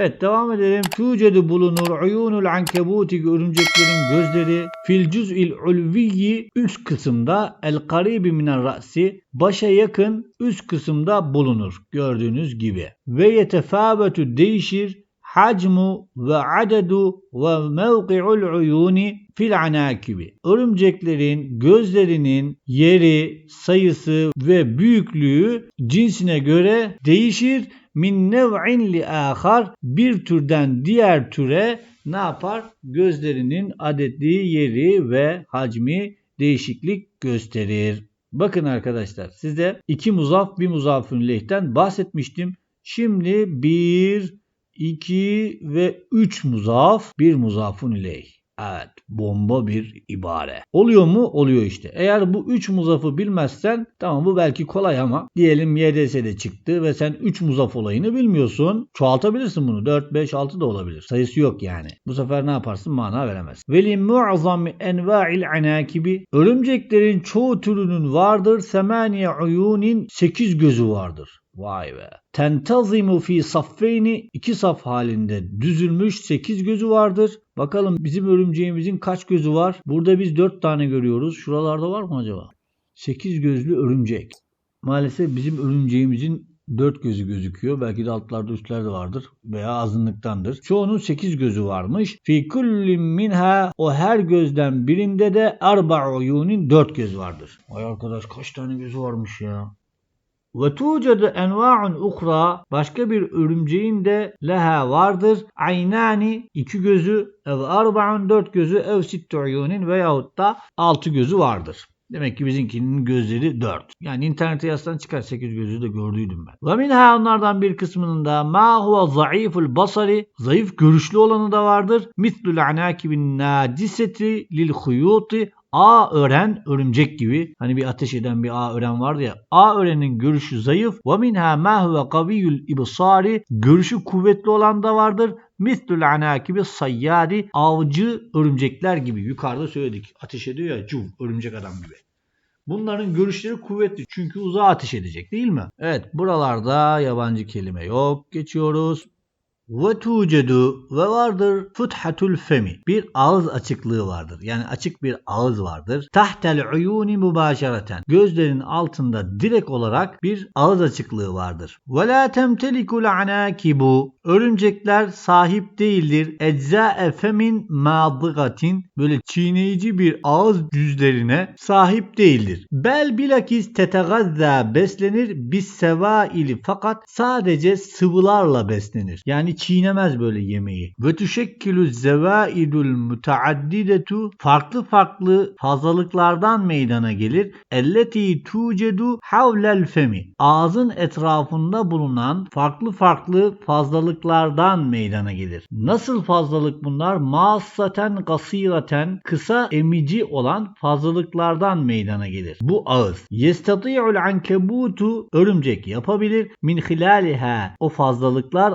Evet devam edelim. Tucedu bulunur uyunul ankebuti örümceklerin gözleri fil cüz'il ulviyyi üst kısımda el karibi minel ra'si başa yakın üst kısımda bulunur gördüğünüz gibi. Ve yetefâbetu değişir hacmu ve adedu ve mevki'ul uyuni fil anakibi. Örümceklerin gözlerinin yeri, sayısı ve büyüklüğü cinsine göre değişir. Min nev'in li ahar bir türden diğer türe ne yapar? Gözlerinin adetli yeri ve hacmi değişiklik gösterir. Bakın arkadaşlar size iki muzaf bir muzafün lehten bahsetmiştim. Şimdi bir, 2 ve 3 muzaf, bir muzafun ileyh. Evet, bomba bir ibare. Oluyor mu? Oluyor işte. Eğer bu 3 muzafı bilmezsen tamam bu belki kolay ama diyelim YDS'de çıktı ve sen 3 muzaf olayını bilmiyorsun. Çoğaltabilirsin bunu. 4, 5, 6 da olabilir. Sayısı yok yani. Bu sefer ne yaparsın? Mana veremez. Veli mu'zami enva'il anakibi. Örümceklerin çoğu türünün vardır. Semaniye uyunin 8 gözü vardır. Vay be. Tentazimu fi saffeyni iki saf halinde düzülmüş 8 gözü vardır. Bakalım bizim örümceğimizin kaç gözü var? Burada biz 4 tane görüyoruz. Şuralarda var mı acaba? 8 gözlü örümcek. Maalesef bizim örümceğimizin 4 gözü gözüküyor. Belki de altlarda üstlerde vardır veya azınlıktandır. Çoğunun 8 gözü varmış. Fi kullin minha o her gözden birinde de arba uyunin 4 göz vardır. Vay arkadaş kaç tane gözü varmış ya. Ve tucedu enva'un ukra başka bir örümceğin de leha vardır. Aynani iki gözü ev arba'un dört gözü ev sittu uyunin veyahut da altı gözü vardır. Demek ki bizimkinin gözleri 4. Yani internete yazsan çıkar 8 gözü de gördüydüm ben. Ve minha onlardan bir kısmının da ma huve zayıful basari zayıf görüşlü olanı da vardır. Mislul anakibin nadiseti lil huyuti A ören örümcek gibi. Hani bir ateş eden bir A ören vardı ya. A örenin görüşü zayıf. Ve minha ma huve kaviyyul ibsari. Görüşü kuvvetli olan da vardır. Mislul anakibi sayyadi. Avcı örümcekler gibi. Yukarıda söyledik. Ateş ediyor ya cuv örümcek adam gibi. Bunların görüşleri kuvvetli çünkü uzağa ateş edecek değil mi? Evet buralarda yabancı kelime yok. Geçiyoruz. Ve tucedu ve vardır futhatul femi. Bir ağız açıklığı vardır. Yani açık bir ağız vardır. Tahtel uyuni mübaşereten. Gözlerin altında direkt olarak bir ağız açıklığı vardır. Ve la temtelikul anakibu. Örümcekler sahip değildir. Eczae femin madıgatin. Böyle çiğneyici bir ağız yüzlerine sahip değildir. Bel bilakis tetegazza beslenir bis sevaili fakat sadece sıvılarla beslenir. Yani çiğnemez böyle yemeği. Ve tüşekkülü zevaidul müteaddidetu farklı farklı fazlalıklardan meydana gelir. Elleti tucedu havlel femi. Ağzın etrafında bulunan farklı farklı fazlalıklardan meydana gelir. Nasıl fazlalık bunlar? Massaten gasiraten kısa emici olan fazlalıklardan meydana gelir. Bu ağız. Yestati'ul ankebutu örümcek yapabilir. Min hilaliha o fazlalıklar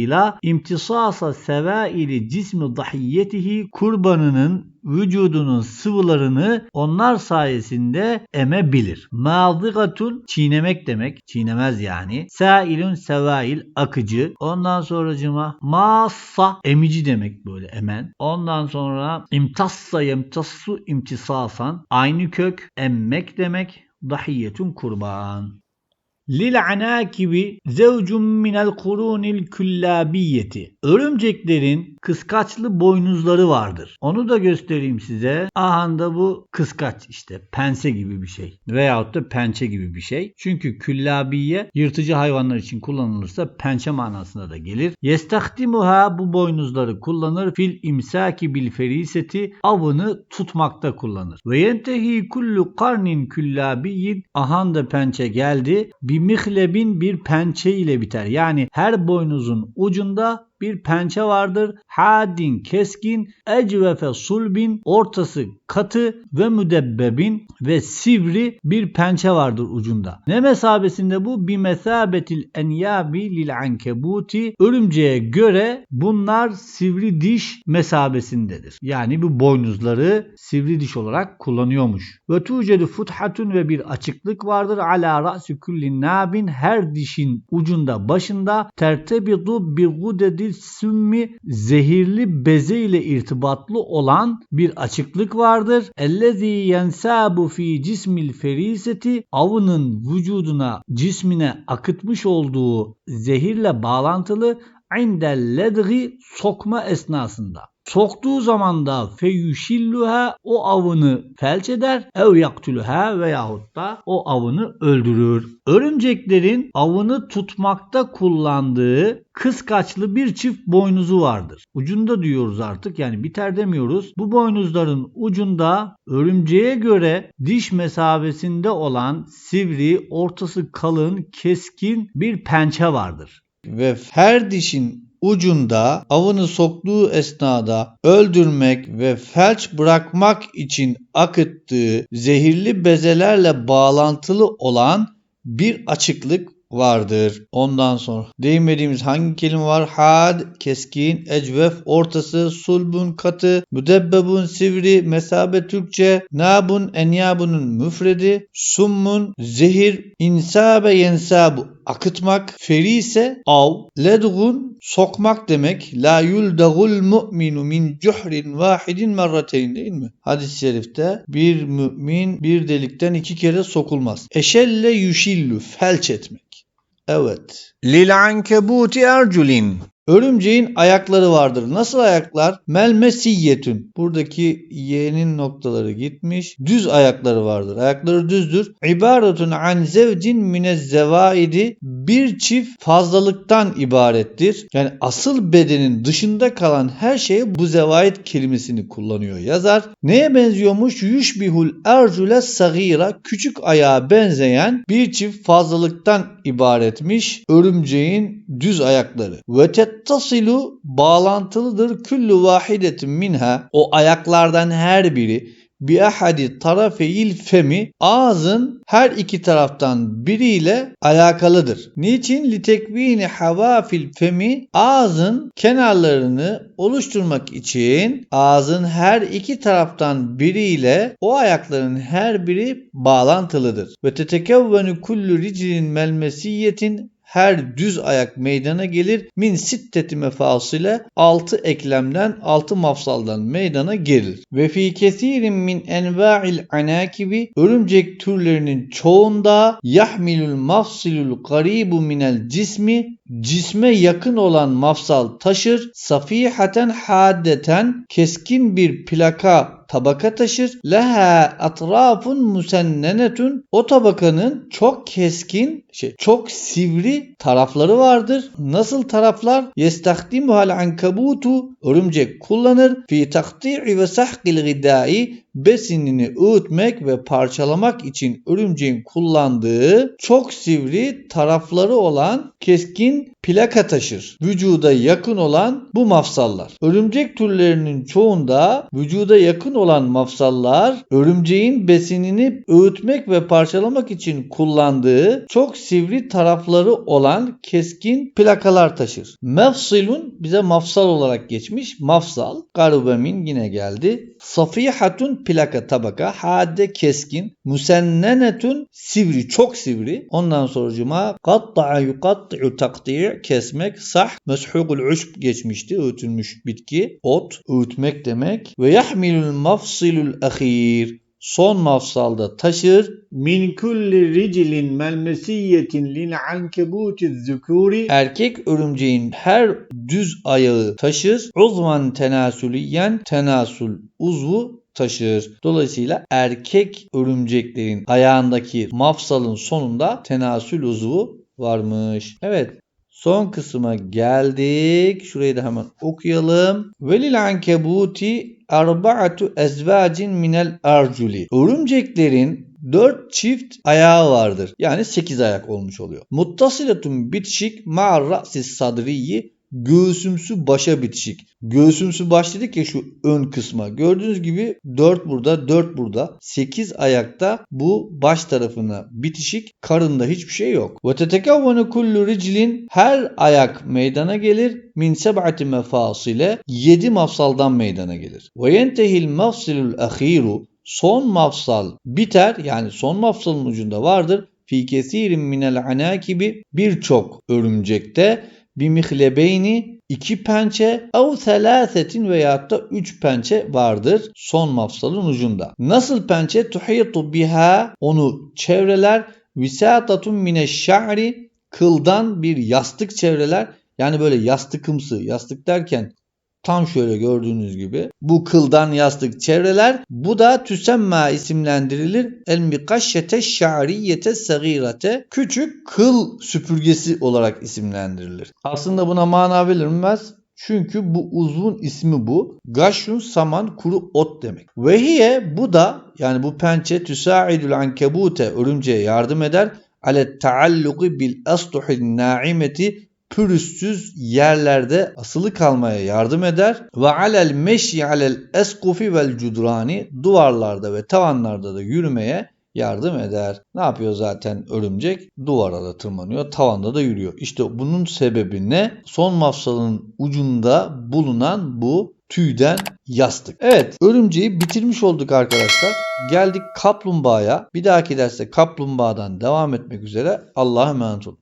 aracılığıyla imtisasa sevaili cismi dahiyyetihi kurbanının vücudunun sıvılarını onlar sayesinde emebilir. Mâzıgatun çiğnemek demek. Çiğnemez yani. Sailun sevail akıcı. Ondan sonracıma massa emici demek böyle emen. Ondan sonra imtassa yemtassu imtisasan. Aynı kök emmek demek. Dahiyyetun kurban. Lil anakibi zevcun minel kurunil küllabiyeti. Örümceklerin kıskaçlı boynuzları vardır. Onu da göstereyim size. Ahanda bu kıskaç işte pense gibi bir şey. Veyahut da pençe gibi bir şey. Çünkü küllabiye yırtıcı hayvanlar için kullanılırsa pençe manasına da gelir. Yestahdimuha bu boynuzları kullanır. Fil imsaki bil feriseti avını tutmakta kullanır. Ve yentehi kullu karnin küllabiyin ahanda pençe geldi. Bir mihlebin bir pençe ile biter. Yani her boynuzun ucunda bir pençe vardır. Hadin keskin, ecvefe sulbin ortası katı ve müdebbebin ve sivri bir pençe vardır ucunda. Ne mesabesinde bu? Bir mesabetil enyabi lil ankebuti. Örümceğe göre bunlar sivri diş mesabesindedir. Yani bu boynuzları sivri diş olarak kullanıyormuş. Ve tucedu futhatun ve bir açıklık vardır. Ala ra'si kulli nabin her dişin ucunda başında tertebidu bir gudedil fil sümmi zehirli beze ile irtibatlı olan bir açıklık vardır. Ellezî yensabu fi cismil feriseti avının vücuduna cismine akıtmış olduğu zehirle bağlantılı indel ledgi sokma esnasında. Soktuğu zaman da feyüşilluha o avını felç eder ev yaktülüha veyahut da o avını öldürür. Örümceklerin avını tutmakta kullandığı kıskaçlı bir çift boynuzu vardır. Ucunda diyoruz artık yani biter demiyoruz. Bu boynuzların ucunda örümceğe göre diş mesabesinde olan sivri, ortası kalın, keskin bir pençe vardır. Ve her dişin ucunda avını soktuğu esnada öldürmek ve felç bırakmak için akıttığı zehirli bezelerle bağlantılı olan bir açıklık vardır. Ondan sonra değinmediğimiz hangi kelime var? Had, keskin, ecvef, ortası, sulbun, katı, müdebbebun, sivri, mesabe Türkçe, nabun, enyabunun müfredi, summun, zehir, insabe, yensabu, akıtmak, feri ise av, ledgun, sokmak demek. La yuldagul mu'minu min cuhrin vahidin merrateyn değil mi? Hadis-i şerifte bir mümin bir delikten iki kere sokulmaz. Eşelle yüşillü, felç etmek. Evet. Lil ankebuti erculin. Örümceğin ayakları vardır. Nasıl ayaklar? Melmesiyyetün. Buradaki y'nin noktaları gitmiş. Düz ayakları vardır. Ayakları düzdür. İbaretun an zevcin minez zevaidi. Bir çift fazlalıktan ibarettir. Yani asıl bedenin dışında kalan her şeye bu zevaid kelimesini kullanıyor yazar. Neye benziyormuş? Yüşbihul ercule sagira. Küçük ayağa benzeyen bir çift fazlalıktan ibaretmiş. Örümceğin düz ayakları. Ve tettasilu bağlantılıdır küllü vahidetin minha o ayaklardan her biri bi ahadi tarafeyil femi ağzın her iki taraftan biriyle alakalıdır. Niçin? Litekvini havafil femi ağzın kenarlarını oluşturmak için ağzın her iki taraftan biriyle o ayakların her biri bağlantılıdır. Ve tetekevvenu kullu riclin melmesiyetin her düz ayak meydana gelir. Min sitteti mefasile 6 eklemden 6 mafsaldan meydana gelir. Ve fi kesirin min enva'il anakibi örümcek türlerinin çoğunda yahmilul mafsilul garibu minel cismi cisme yakın olan mafsal taşır. Safihaten haddeten keskin bir plaka tabaka taşır. Leha atrafun musennenetun. O tabakanın çok keskin, şey, çok sivri tarafları vardır. Nasıl taraflar? Yestakdimuhal ankabutu. Örümcek kullanır. Fi takti'i ve sahkil gıdai besinini öğütmek ve parçalamak için örümceğin kullandığı çok sivri tarafları olan keskin plaka taşır. Vücuda yakın olan bu mafsallar. Örümcek türlerinin çoğunda vücuda yakın olan mafsallar örümceğin besinini öğütmek ve parçalamak için kullandığı çok sivri tarafları olan keskin plakalar taşır. Mefsilun bize mafsal olarak geçmiş. Mafsal. Garubemin yine geldi. Safihatun plaka tabaka. Hade keskin. Musennenetun sivri çok sivri. Ondan sonracıma katta'a yukatti'u takti'i kesmek. Sah. Meshugul uşb geçmişti. Öğütülmüş bitki. Ot. Öğütmek demek. Ve yahmilul mafsilul ahir son mafsalda taşır. Min kulli riclin melmesiyetin lil ankebuti zükuri Erkek örümceğin her düz ayağı taşır. Uzman tenasüliyen tenasül uzvu taşır. Dolayısıyla erkek örümceklerin ayağındaki mafsalın sonunda tenasül uzvu varmış. Evet Son kısma geldik. Şurayı da hemen okuyalım. Velil ankebuti arba'atu ezvacin minel arculi. Örümceklerin 4 çift ayağı vardır. Yani 8 ayak olmuş oluyor. Muttasiletun bitişik ma'ar ra'sis sadriyi göğsümsü başa bitişik. Göğsümsü baş dedik ya şu ön kısma. Gördüğünüz gibi 4 burada 4 burada. 8 ayakta bu baş tarafına bitişik. Karında hiçbir şey yok. Ve tetekavvenu kullu her ayak meydana gelir. Min seb'ati mefasile 7 mafsaldan meydana gelir. Ve yentehil mafsilul ahiru son mafsal biter yani son mafsalın ucunda vardır. Fi kesirin minel anakibi birçok örümcekte bir mihlebeyni iki pençe av selâsetin veyahut da üç pençe vardır son mafsalın ucunda. Nasıl pençe? Tuhitu biha onu çevreler visatatun mine şa'ri kıldan bir yastık çevreler yani böyle yastıkımsı yastık derken Tam şöyle gördüğünüz gibi bu kıldan yastık çevreler bu da tüsemma isimlendirilir. El mikaşyete şa'riyete sagirete küçük kıl süpürgesi olarak isimlendirilir. Aslında buna mana verilmez. Çünkü bu uzvun ismi bu. Gaşrun saman kuru ot demek. Vehiye bu da yani bu pençe tüsaidül ankebute örümceğe yardım eder. Ale taalluqi bil astuhil naimeti pürüzsüz yerlerde asılı kalmaya yardım eder. Ve alel meşyi alel eskufi vel cudrani duvarlarda ve tavanlarda da yürümeye yardım eder. Ne yapıyor zaten örümcek? Duvara da tırmanıyor, tavanda da yürüyor. İşte bunun sebebi ne? Son mafsalın ucunda bulunan bu tüyden yastık. Evet, örümceği bitirmiş olduk arkadaşlar. Geldik kaplumbağaya. Bir dahaki derste kaplumbağadan devam etmek üzere. Allah'a emanet olun.